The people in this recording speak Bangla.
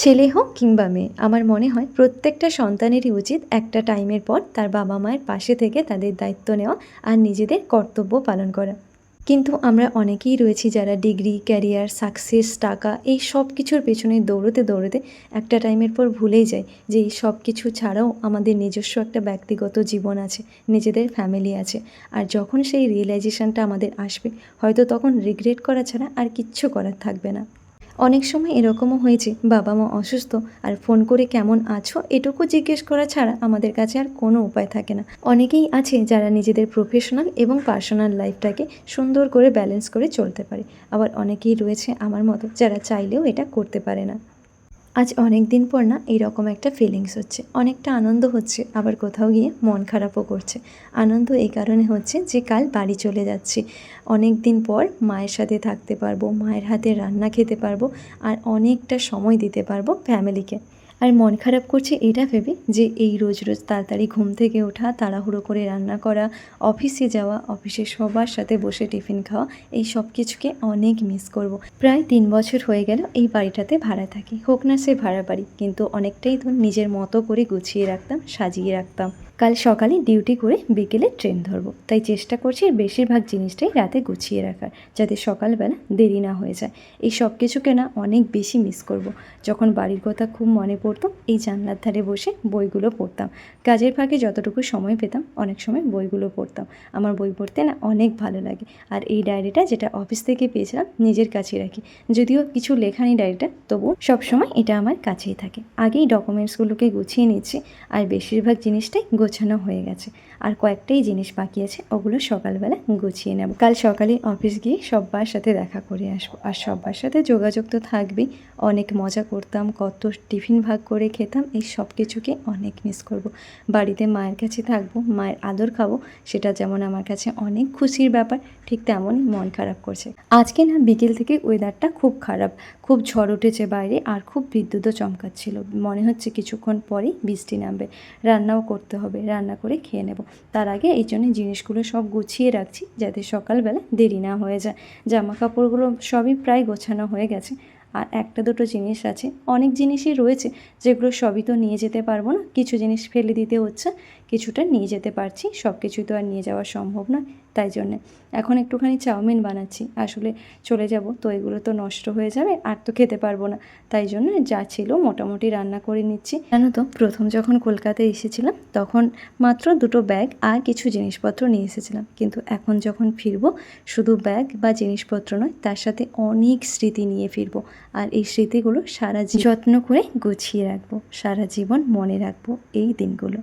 ছেলে হোক কিংবা মেয়ে, আমার মনে হয় প্রত্যেকটা সন্তানেরই উচিত একটা টাইমের পর তার বাবা মায়ের পাশে থেকে তাদের দায়িত্ব নেওয়া আর নিজেদের কর্তব্য পালন করা। কিন্তু আমরা অনেকেই রয়েছি যারা ডিগ্রি, ক্যারিয়ার, সাকসেস, টাকা এই সব কিছুর পেছনে দৌড়তে দৌড়তে একটা টাইমের পর ভুলেই যায় যে এই সব কিছু ছাড়াও আমাদের নিজস্ব একটা ব্যক্তিগত জীবন আছে, নিজেদের ফ্যামিলি আছে। আর যখন সেই রিয়েলাইজেশনটা আমাদের আসবে, হয়তো তখন রিগ্রেট করা ছাড়া আর কিচ্ছু করার থাকবে না। অনেক সময় এরকমও হয়েছে বাবা মা অসুস্থ আর ফোন করে কেমন আছো এটুকু জিজ্ঞেস করা ছাড়া আমাদের কাছে আর কোনো উপায় থাকে না। অনেকেই আছে যারা নিজেদের প্রফেশনাল এবং পার্সোনাল লাইফটাকে সুন্দর করে ব্যালেন্স করে চলতে পারে। আবার অনেকেই রয়েছে আমার মতো যারা চাইলেও এটা করতে পারে না। আজ অনেক দিন পর না এইরকম একটা ফিলিংস হচ্ছে। অনেকটা আনন্দ হচ্ছে, আবার কোথাও গিয়ে মন খারাপও করছে। আনন্দ এই কারণে হচ্ছে যে কাল বাড়ি চলে যাচ্ছি। অনেক দিন পর মায়ের সাথে থাকতে পারব, মায়ের হাতে রান্না খেতে পারব আর অনেকটা সময় দিতে পারব ফ্যামিলিকে আর মন খারাপ করছে এটা ভেবে যে এই রোজ রোজ তাড়াতাড়ি ঘুম থেকে ওঠা, তাড়াহুড়ো করে রান্না করা, অফিসে যাওয়া অফিসে সবার সাথে বসে টিফিন খাওয়া, এই সব কিছুকে অনেক মিস করব। প্রায় তিন বছর হয়ে গেল এই বাড়িটাতে ভাড়া থাকি হোক না সে ভাড়া বাড়ি, কিন্তু অনেকটাই তো নিজের মতো করে গুছিয়ে রাখতাম, সাজিয়ে রাখতাম কাল সকালে ডিউটি করে বিকেলে ট্রেন ধরবো। তাই চেষ্টা করছি বেশিরভাগ জিনিসটাই রাতে গুছিয়ে রাখার, যাতে সকালবেলা দেরি না হয়ে যায়। এই সব কিছুকে না অনেক বেশি মিস করব। যখন বাড়ির কথা খুব মনে পড়তো, এই জানলার ধারে বসে বইগুলো পড়তাম। কাজের ফাঁকে যতটুকু সময় পেতাম, অনেক সময় বইগুলো পড়তাম। আমার বই পড়তে না অনেক ভালো লাগে। আর এই ডায়েরিটা যেটা অফিস থেকে পেয়েছিলাম, নিজের কাছে রাখি। যদিও কিছু লেখা নেই ডায়েরিটা, তবু সবসময় এটা আমার কাছেই থাকে। আগেই ডকুমেন্টসগুলোকে গুছিয়ে নিচ্ছি, আর বেশিরভাগ জিনিসটাই গোছানো হয়ে গেছে। আর কয়েকটাই জিনিস বাকি আছে, ওগুলো সকালবেলা গুছিয়ে নেব। কাল সকালে অফিস গিয়ে সব্বার সাথে দেখা করে আসব। আর সব্বার সাথে যোগাযোগ তো থাকবেই। অনেক মজা করতাম, কত টিফিন ভাগ করে খেতাম, এই সব কিছুকে অনেক মিস করব। বাড়িতে মায়ের কাছে থাকব, মায়ের আদর খাব, সেটা যেমন আমার কাছে অনেক খুশির ব্যাপার, ঠিক তেমনই মন খারাপ করছে। আজকে না বিকেল থেকে ওয়েদারটা খুব খারাপ। খুব ঝড় উঠেছে বাইরে আর খুব বিদ্যুৎও চমকাচ্ছিল। মনে হচ্ছে কিছুক্ষণ পরেই বৃষ্টি নামবে। রান্নাও করতে হবে। রান্না করে খেয়ে নেব। তার আগে এই জন্য জিনিসগুলো সব গুছিয়ে রাখছি যাতে সকালবেলা দেরি না হয়ে যায়। জামা কাপড়গুলো সবই প্রায় গোছানো হয়ে গেছে। আর একটা দুটো জিনিস আছে। অনেক জিনিসই রয়েছে যেগুলো সবই তো নিয়ে যেতে পারব না। কিছু জিনিস ফেলে দিতে হচ্ছে। কিছুটা নিয়ে যেতে পারছি সব কিছুই তো আর নিয়ে যাওয়া সম্ভব নয়, তাই জন্যে। এখন একটুখানি চাউমিন বানাচ্ছি, আসলে চলে যাব, তো এগুলো তো নষ্ট হয়ে যাবে, আর তো খেতে পারব না, তাই জন্য যা ছিল মোটামুটি রান্না করে নিচ্ছি। জানো তো, প্রথম যখন কলকাতায় এসেছিলাম, তখন মাত্র দুটো ব্যাগ আর কিছু জিনিসপত্র নিয়ে এসেছিলাম, কিন্তু এখন যখন ফিরবো, শুধু ব্যাগ বা জিনিসপত্র নয়, তার সাথে অনেক স্মৃতি নিয়ে ফিরবো, আর এই স্মৃতিগুলো সারা যত্ন করে গুছিয়ে রাখব, সারা জীবন মনে রাখব এই দিনগুলো।